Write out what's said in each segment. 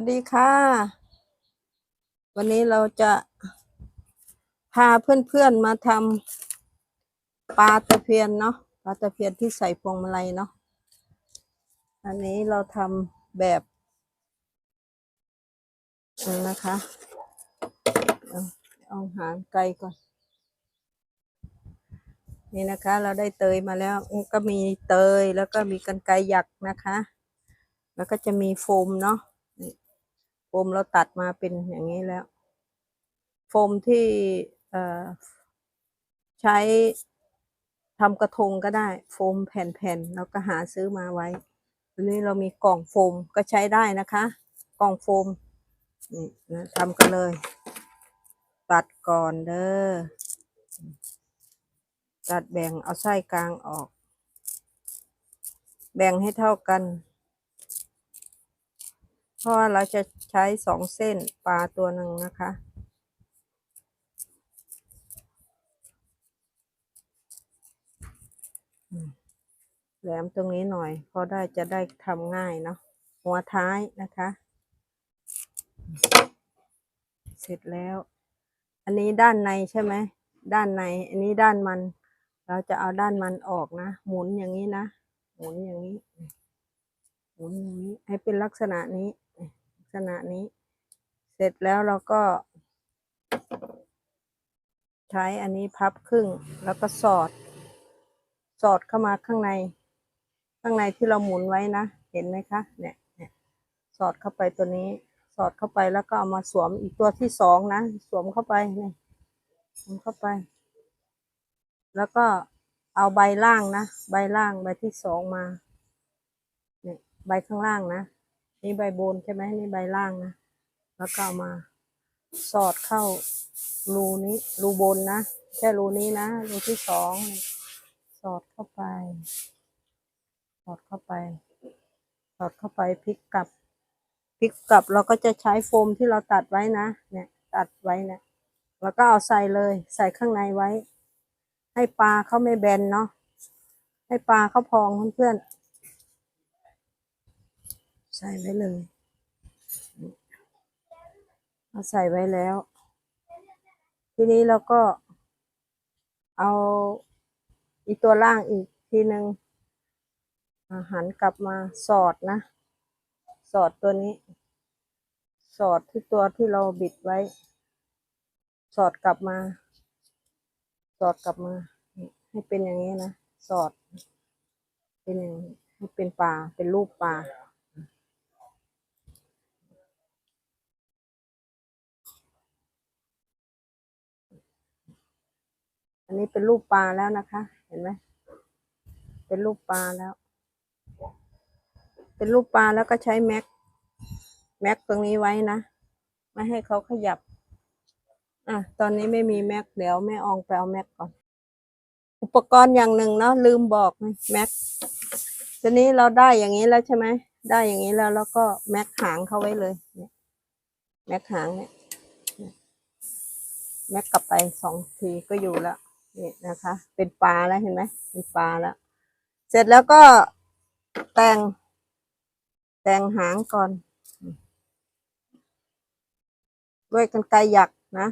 วัสดีค่ะ วันนี้เราจะพาเพื่อนๆมาทำปลาตะเพียนเนาะปลาตะเพียนที่ใส่พวงมาลัยเนาะอันนี้เราทำแบบนี้นะคะเอาหางไกลก่อน นี่นะคะ เราได้เตยมาแล้วก็มีเตยแล้วก็มีกันไกรหยักนะคะ แล้วก็จะมีโฟมเนาะ โฟมเราตัดมาเป็นอย่างนี้แล้ว โฟมที่ใช้ทำกระทงก็ได้ โฟมแผ่นๆเราก็หาซื้อมาไว้ทีนี้เรามีกล่องโฟมก็ใช้ได้นะคะ กล่องโฟมนี่นะทำกันเลย ตัดก่อนเด้อตัดแบ่งเอาไส้กลางออก แบ่งให้เท่ากัน เพราะเราจะ ใช้สองเส้นปลาตัวหนึ่งนะคะ แหลมตรงนี้หน่อยเพราะได้จะได้ทำง่ายเนาะหัวท้ายนะคะ เสร็จแล้ว อันนี้ด้านในใช่ไหมด้านใน อันนี้ด้านมัน เราจะเอาด้านมันออกนะ หมุนอย่างนี้นะ หมุนอย่างนี้ หมุนอย่างนี้ ให้เป็นลักษณะนี้ ษณะนี้ เสร็จแล้วเราก็ ใช้อันนี้พับครึ่งแล้วก็สอด สอดเข้ามาข้างใน ข้างในที่เราหมุนไว้นะ เห็นไหมคะเนี่ยเนี่ยสอดเข้าไปตัวนี้ สอดเข้าไปแล้วก็เอามาสวมอีกตัวที่สองนะ สวมเข้าไปนี่สวมเข้าไป แล้วก็เอาใบล่างนะ ใบล่างใบที่สองมาเนี่ยใบข้างล่างนะ นี่ใบบนใช่ไหมนี่ใบล่างนะ แล้วก็เอามาสอดเข้ารูนี้รูบนนะแค่รูนี้นะรูที่สองสอดเข้าไป สอดเข้าไป สอดเข้าไปพลิกกลับพลิกกลับเราก็จะใช้โฟมที่เราตัดไว้นะ เนี่ย ตัดไว้เนี่ยแล้วก็เอาใส่เลย ใส่ข้างในไว้ ให้ปลาเขาไม่แบนเนาะให้ปลาเขาพองเพื่อนๆ ใส่ไว้เลยเอาใส่ไว้แล้ว ทีนี้เราก็เอาอีตัวล่างอีกทีหนึ่งหันกลับมาสอดนะ สอดตัวนี้ สอดที่ตัวที่เราบิดไว้ สอดกลับมา สอดกลับมา ให้เป็นอย่างนี้นะ สอด เป็นอย่างนี้ให้เป็นปลาเป็นรูปปลา อันนี้เป็นรูปปลาแล้วนะคะ เห็นไหมเป็นรูปปลาแล้ว เป็นรูปปลาแล้วก็ใช้แม็กแม็กตรงนี้ไว้นะไม่ให้เขาขยับ อะ ตอนนี้ไม่มีแม็กเดี๋ยวแม่อองไปเอาแม็กก่อน อุปกรณ์อย่างหนึ่งเนาะลืมบอกแม็กทีนี้เราได้อย่างนี้แล้วใช่ไหมได้อย่างนี้แล้วแล้วก็แม็กหางเขาไว้เลยเนี่ยแม็กหางเนี่ยแม็กกลับไปสองทีก็อยู่แล้ว นี่นะคะ เป็นปลาแล้วเห็นไหมเป็นปลาแล้ว เสร็จแล้วก็แต่ง แต่งหางก่อน ด้วยกันไกหยักนะ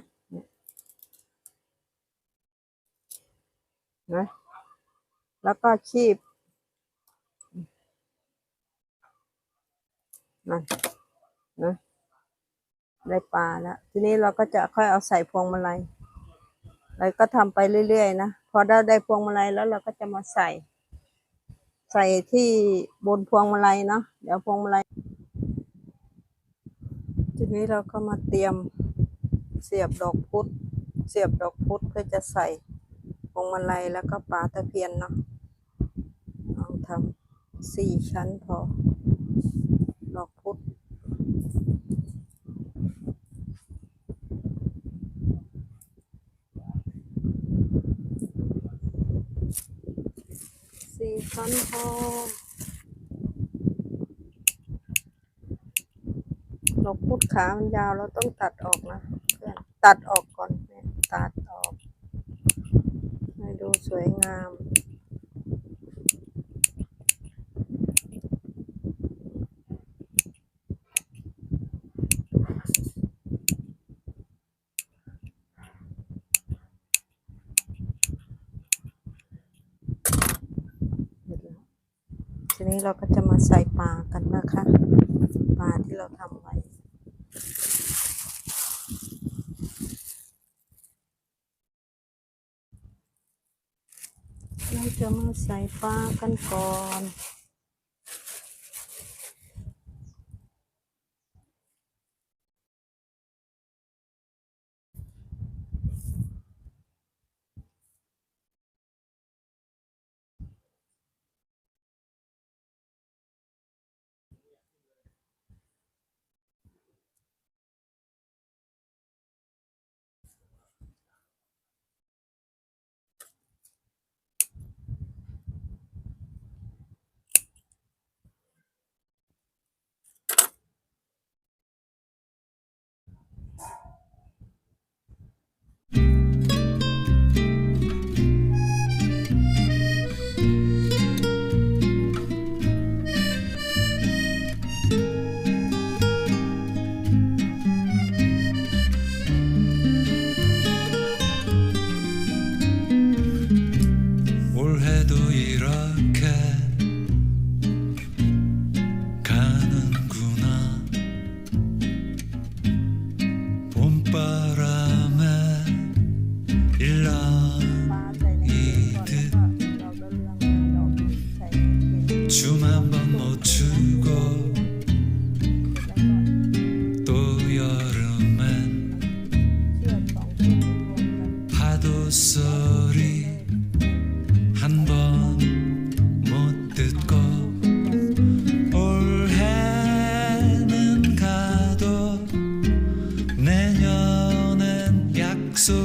นะ แล้วก็ชีบนั่นนะได้ปลาแล้ว ทีนี้เราก็จะค่อยเอาใส่พวงมาลัย เราก็ทำไปเรื่อยๆนะ พอได้ได้พวงมาลัยแล้วเราก็จะมาใส่ ใส่ที่บนพวงมาลัยเนาะเดี๋ยวพวงมาลัยทีนี้เราก็มาเตรียมเสียบดอกพุธเสียบดอกพุธเพื่อจะใส่พวงมาลัยแล้วก็ปลาตะเพียนเนาะลองทำสี่ชั้นพอดอกพุธ ฟันพอเราพูดขามันยาวเราต้องตัดออกนะเพื่อนตัดออกก่อนเนี่ยตัดออกให้ดูสวยงาม นี้เราก็จะมาใส่ปลากันนะคะปลาที่เราทำไว้ เราจะมาใส่ปลากันก่อน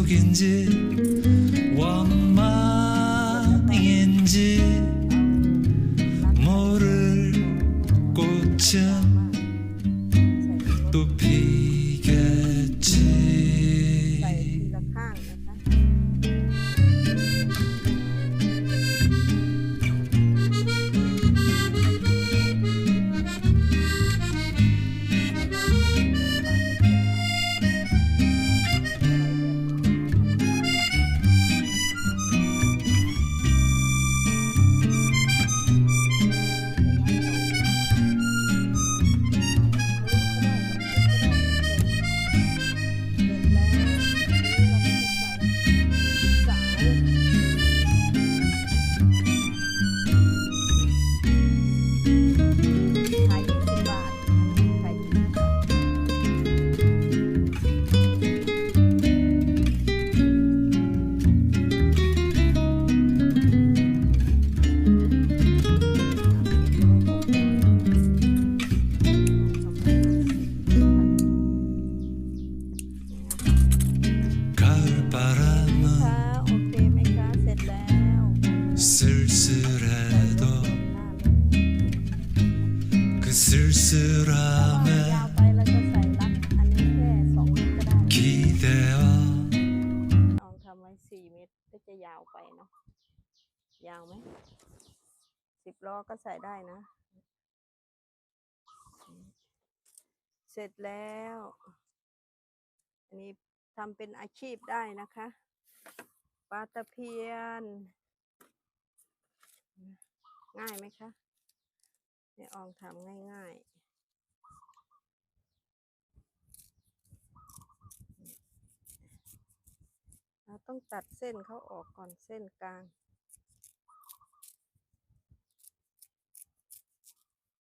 약속인지 원망인지 ยาวไปเนาะยาวไหมสิบล้อก็ใส่ได้นะ เสร็จแล้ว อันนี้ทำเป็นอาชีพได้นะคะปลาตะเพียน ง่ายไหมคะแม่อองทำง่ายๆ เรา ต้องตัดเส้นเขาออกก่อนเส้นกลาง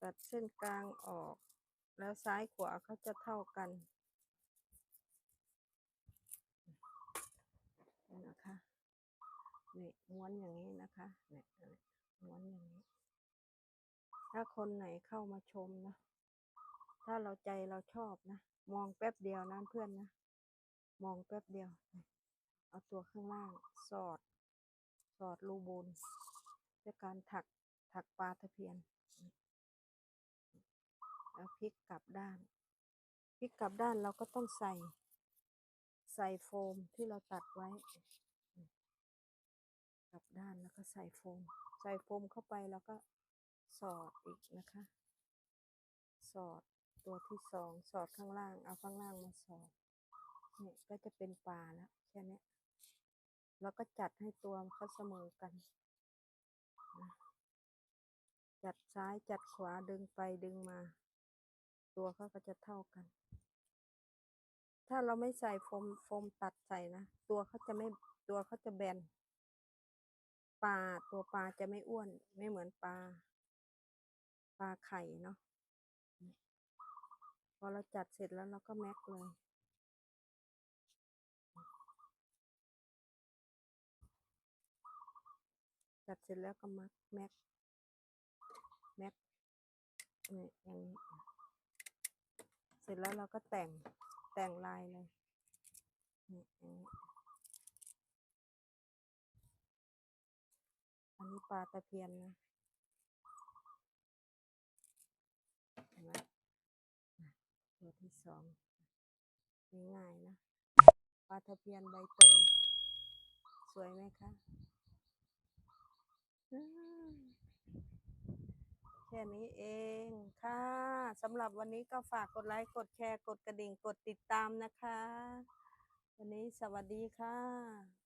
ตัดเส้นกลางออก แล้วซ้ายขวาเขาจะเท่ากันนะคะนี่ม้วนอย่างนี้นะคะเนี่ยม้วนอย่างนี้ ถ้าคนไหนเข้ามาชมนะ ถ้าเราใจเราชอบนะ มองแป๊บเดียวนะเพื่อนนะ มองแป๊บเดียว เอาตัวข้างล่าง สอด สอดรูบนด้วยการถักถักปลาตะเพียนแล้วพลิกกลับด้านพลิกกลับด้านเราก็ต้องใส่ ใส่โฟมที่เราตัดไว้ กลับด้านแล้วก็ใส่โฟม ใส่โฟมเข้าไปแล้วก็สอดอีกนะคะ สอดตัวที่สองสอดข้างล่าง เอาข้างล่างมาสอดเนี่ยก็จะเป็นปลาแล้วแค่เนี้ย แล้วก็จัดให้ตัวเขาเสมอกัน จัดซ้ายจัดขวาดึงไปดึงมา ตัวเขาก็จะเท่ากัน ถ้าเราไม่ใส่โฟมโฟมตัดใส่นะ ตัวเขาจะไม่ตัวเขาจะแบนปลาตัวปลาจะไม่อ้วนไม่เหมือนปลาปลาไข่เนาะพอเราจัดเสร็จแล้วเราก็แม็กเลย จัดเสร็จแล้วก็มักแม็กแม็กนี่อย่างนี้ เสร็จแล้วเราก็แต่งแต่งลายเลยนี่อย่างนี้อันนี้ปลาตะเพียนนะเห็นไหมตัวที่สองง่ายๆนะปลาตะเพียนใบเตยสวยไหมคะ อืมแค่นี้เองค่ะสำหรับวันนี้ก็ฝากกดไลค์กดแชร์กดกระดิ่งกดติดตามนะคะ วันนี้สวัสดีค่ะ